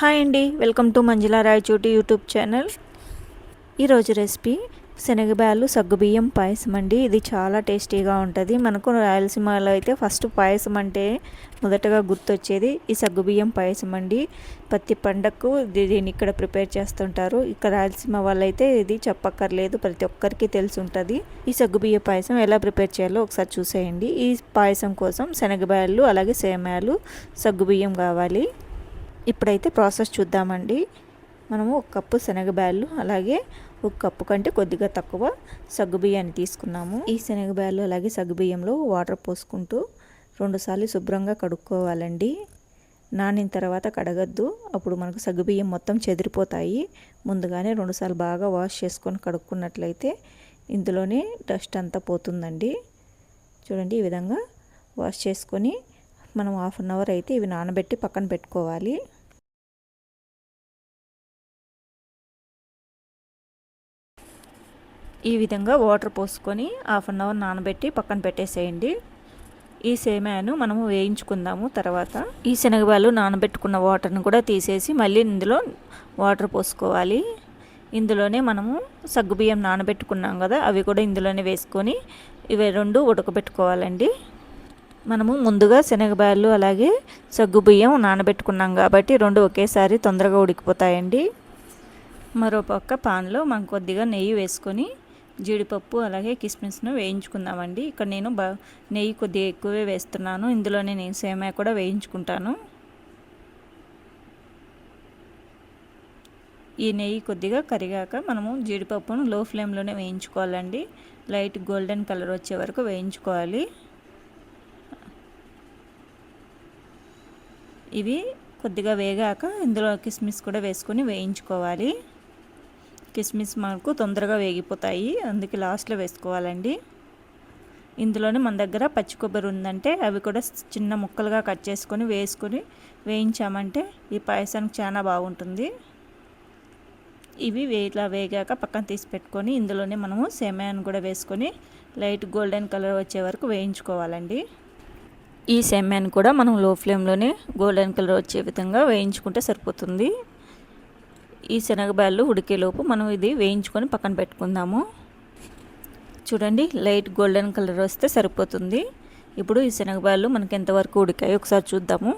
Hi అండి. Welcome to Manjula Rayachoti YouTube channel. ఈరోజు recipe శనగబ్యాలు సగ్గుబియ్యం పాయసం అండి. ఇది చాలా టేస్టీగా ఉంటుంది. మనకు రాయలసీమలో అయితే ఫస్ట్ పాయసం అంటే మొదటగా గుర్తొచ్చేది ఈ సగ్గుబియ్యం పాయసం అండి. ప్రతి పండగకు దీన్ని ఇక్కడ ప్రిపేర్ చేస్తుంటారు. ఇక్కడ రాయలసీమ వాళ్ళైతే ఇది చెప్పక్కర్లేదు. ప్రతి ఒక్కరికి తెలిసి ఉంటుంది ఈ సగ్గుబియ్య పాయసం ఎలా ప్రిపేర్ చేయాలో ఒకసారి చూసేయండి. ఈ పాయసం కోసం శనగబ్యాలు అలాగే సేమ్యాలు సగ్గుబియ్యం కావాలి. ఇప్పుడైతే ప్రాసెస్ చూద్దామండి. మనము ఒక కప్పు శనగబ్యాళ్ళు అలాగే ఒక కప్పు కంటే కొద్దిగా తక్కువ సగ్గుబియ్యాన్ని తీసుకున్నాము. ఈ శనగబ్యాళ్ళు అలాగే సగ్గుబియ్యంలో వాటర్ పోసుకుంటూ రెండుసార్లు శుభ్రంగా కడుక్కోవాలండి. నానిన తర్వాత కడగద్దు. అప్పుడు మనకు సగ్గుబియ్యం మొత్తం చెదిరిపోతాయి. ముందుగానే రెండుసార్లు బాగా వాష్ చేసుకొని కడుక్కున్నట్లయితే ఇందులోనే డస్ట్ అంతా పోతుందండి. చూడండి ఈ విధంగా వాష్ చేసుకొని మనం హాఫ్ అన్ అవర్ అయితే ఇవి నానబెట్టి పక్కన పెట్టుకోవాలి. ఈ విధంగా వాటర్ పోసుకొని హాఫ్ అన్ అవర్ నానబెట్టి పక్కన పెట్టేసేయండి. ఈ సేమ్యాను మనము వేయించుకుందాము తర్వాత. ఈ శనగబాలు నానబెట్టుకున్న వాటర్ని కూడా తీసేసి మళ్ళీ ఇందులో వాటర్ పోసుకోవాలి. ఇందులోనే మనము సగ్గుబియ్యం నానబెట్టుకున్నాం కదా అవి కూడా ఇందులోనే వేసుకొని ఇవి రెండు ఉడకబెట్టుకోవాలండి. మనము ముందుగా శనగబాయలు అలాగే సగ్గుబియ్యం నానబెట్టుకున్నాం కాబట్టి రెండు ఒకేసారి తొందరగా ఉడికిపోతాయండి. మరోపక్క పాన్లో మనం కొద్దిగా నెయ్యి వేసుకొని జీడిపప్పు అలాగే కిస్మిస్ను వేయించుకుందామండి. ఇక్కడ నేను బా నెయ్యి కొద్దిగా ఎక్కువే వేస్తున్నాను. ఇందులోనే నేను సేమియా కూడా వేయించుకుంటాను. ఈ నెయ్యి కొద్దిగా కరిగాక మనము జీడిపప్పును లో ఫ్లేమ్లోనే వేయించుకోవాలండి. లైట్ గోల్డెన్ కలర్ వచ్చే వరకు వేయించుకోవాలి. ఇవి కొద్దిగా వేగాక ఇందులో కిస్మిస్ కూడా వేసుకొని వేయించుకోవాలి. కిస్మిస్ మనకు తొందరగా వేగిపోతాయి. అందుకే లాస్ట్లో వేసుకోవాలండి. ఇందులోనే మన దగ్గర పచ్చి కొబ్బరి ఉందంటే అవి కూడా చిన్న ముక్కలుగా కట్ చేసుకొని వేసుకొని వేయించామంటే ఈ పాయసానికి చాలా బాగుంటుంది. ఇవి ఇట్లా వేగాక పక్కన తీసి పెట్టుకొని ఇందులోనే మనము సెమాన్ కూడా వేసుకొని లైట్ గోల్డెన్ కలర్ వచ్చే వరకు వేయించుకోవాలండి. ఈ సెమయాన్ని కూడా మనం లో ఫ్లేమ్లోనే గోల్డెన్ కలర్ వచ్చే విధంగా వేయించుకుంటే సరిపోతుంది. ఈ శనగబ్యాళ్ళు ఉడికేలోపు మనం ఇది వేయించుకొని పక్కన పెట్టుకుందాము. చూడండి లైట్ గోల్డెన్ కలర్ వస్తే సరిపోతుంది. ఇప్పుడు ఈ శనగబ్యాళ్ళు మనకి ఎంతవరకు ఉడికాయి ఒకసారి చూద్దాము.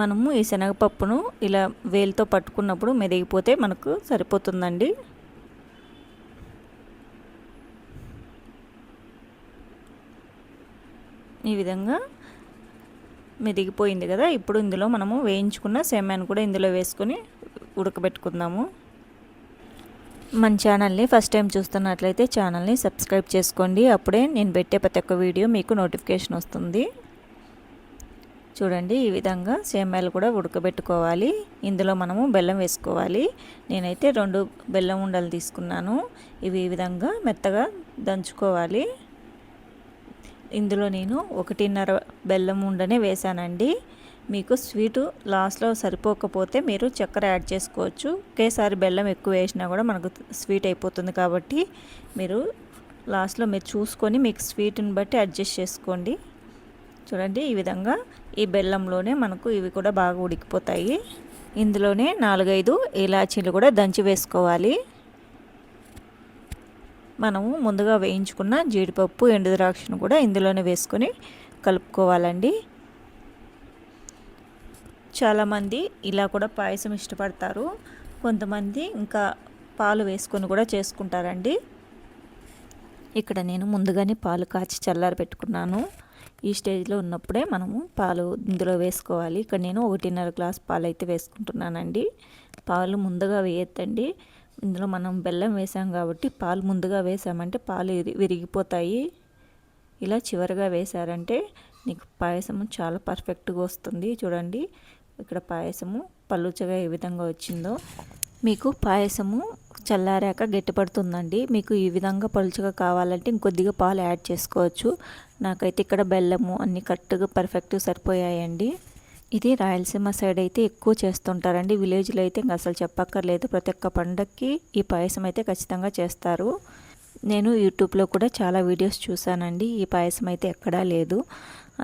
మనము ఈ శనగపప్పును ఇలా వేలుతో పట్టుకున్నప్పుడు మెదిగిపోతే మనకు సరిపోతుందండి. ఈ విధంగా మెదిగిపోయింది కదా ఇప్పుడు ఇందులో మనము వేయించుకున్న సేమ్యాన్ని కూడా ఇందులో వేసుకొని ఉడకబెట్టుకుందాము. మన ఛానల్ని ఫస్ట్ టైం చూస్తున్నట్లయితే ఛానల్ని సబ్స్క్రైబ్ చేసుకోండి. అప్పుడే నేను పెట్టే ప్రతి ఒక్క వీడియో మీకు నోటిఫికేషన్ వస్తుంది. చూడండి ఈ విధంగా సేమ్యాలు కూడా ఉడకబెట్టుకోవాలి. ఇందులో మనము బెల్లం వేసుకోవాలి. నేనైతే రెండు బెల్లం ఉండలు తీసుకున్నాను. ఇవి ఈ విధంగా మెత్తగా దంచుకోవాలి. ఇందులో నేను ఒకటిన్నర బెల్లం ఉండనే వేసానండి మీకు స్వీటు లాస్ట్లో సరిపోకపోతే మీరు చక్కెర యాడ్ చేసుకోవచ్చు. ఒకేసారి బెల్లం ఎక్కువ వేసినా కూడా మనకు స్వీట్ అయిపోతుంది కాబట్టి మీరు లాస్ట్లో మీరు చూసుకొని మీకు స్వీట్ని బట్టి అడ్జస్ట్ చేసుకోండి. చూడండి ఈ విధంగా ఈ బెల్లంలోనే మనకు ఇవి కూడా బాగా ఉడికిపోతాయి. ఇందులోనే నాలుగైదు ఇలాచీలు కూడా దంచి వేసుకోవాలి. మనము ముందుగా వేయించుకున్న జీడిపప్పు ఎండు ద్రాక్షను కూడా ఇందులోనే వేసుకొని కలుపుకోవాలండి. చాలామంది ఇలా కూడా పాయసం ఇష్టపడతారు. కొంతమంది ఇంకా పాలు వేసుకొని కూడా చేసుకుంటారండి. ఇక్కడ నేను ముందుగానే పాలు కాచి చల్లారి పెట్టుకున్నాను. ఈ స్టేజ్లో ఉన్నప్పుడే మనము పాలు ఇందులో వేసుకోవాలి. ఇక్కడ నేను ఒకటిన్నర గ్లాస్ పాలు అయితే వేసుకుంటున్నానండి. పాలు ముందుగా వేయొద్దండి. ఇందులో మనం బెల్లం వేసాం కాబట్టి పాలు ముందుగా వేసామంటే పాలు విరిగిపోతాయి. ఇలా చివరిగా వేసారంటే నీకు పాయసము చాలా పర్ఫెక్ట్గా వస్తుంది. చూడండి ఇక్కడ పాయసము పలుచగా ఏ విధంగా వచ్చిందో. మీకు పాయసము చల్లారాక గట్టిపడుతుందండి. మీకు ఈ విధంగా పలుచగా కావాలంటే ఇంకొద్దిగా పాలు యాడ్ చేసుకోవచ్చు. నాకైతే ఇక్కడ బెల్లము అన్నీ కరెక్ట్గా పర్ఫెక్ట్గా సరిపోయాయండి. ఇది రాయలసీమ సైడ్ అయితే ఎక్కువ చేస్తుంటారండి. విలేజ్లో అయితే ఇంకా అసలు చెప్పక్కర్లేదు. ప్రతి ఒక్క పండగకి ఈ పాయసం అయితే ఖచ్చితంగా చేస్తారు. నేను యూట్యూబ్లో కూడా చాలా వీడియోస్ చూశానండి ఈ పాయసం అయితే ఎక్కడా లేదు.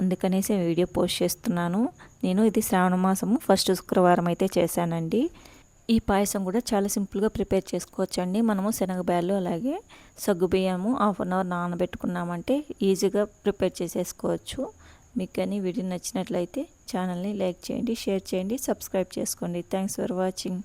అందుకనేసి వీడియో పోస్ట్ చేస్తున్నాను. నేను ఇది శ్రావణ మాసము ఫస్ట్ శుక్రవారం అయితే చేశానండి. ఈ పాయసం కూడా చాలా సింపుల్గా ప్రిపేర్ చేసుకోవచ్చండి. మనము శనగబ్యాలు అలాగే సగ్గుబియ్యము హాఫ్ అన్ అవర్ నానబెట్టుకున్నామంటే ఈజీగా ప్రిపేర్ చేసేసుకోవచ్చు. మీకు కానీ వీడియో నచ్చినట్లయితే ఛానల్ని లైక్ చేయండి షేర్ చేయండి సబ్స్క్రైబ్ చేసుకోండి. Thanks for watching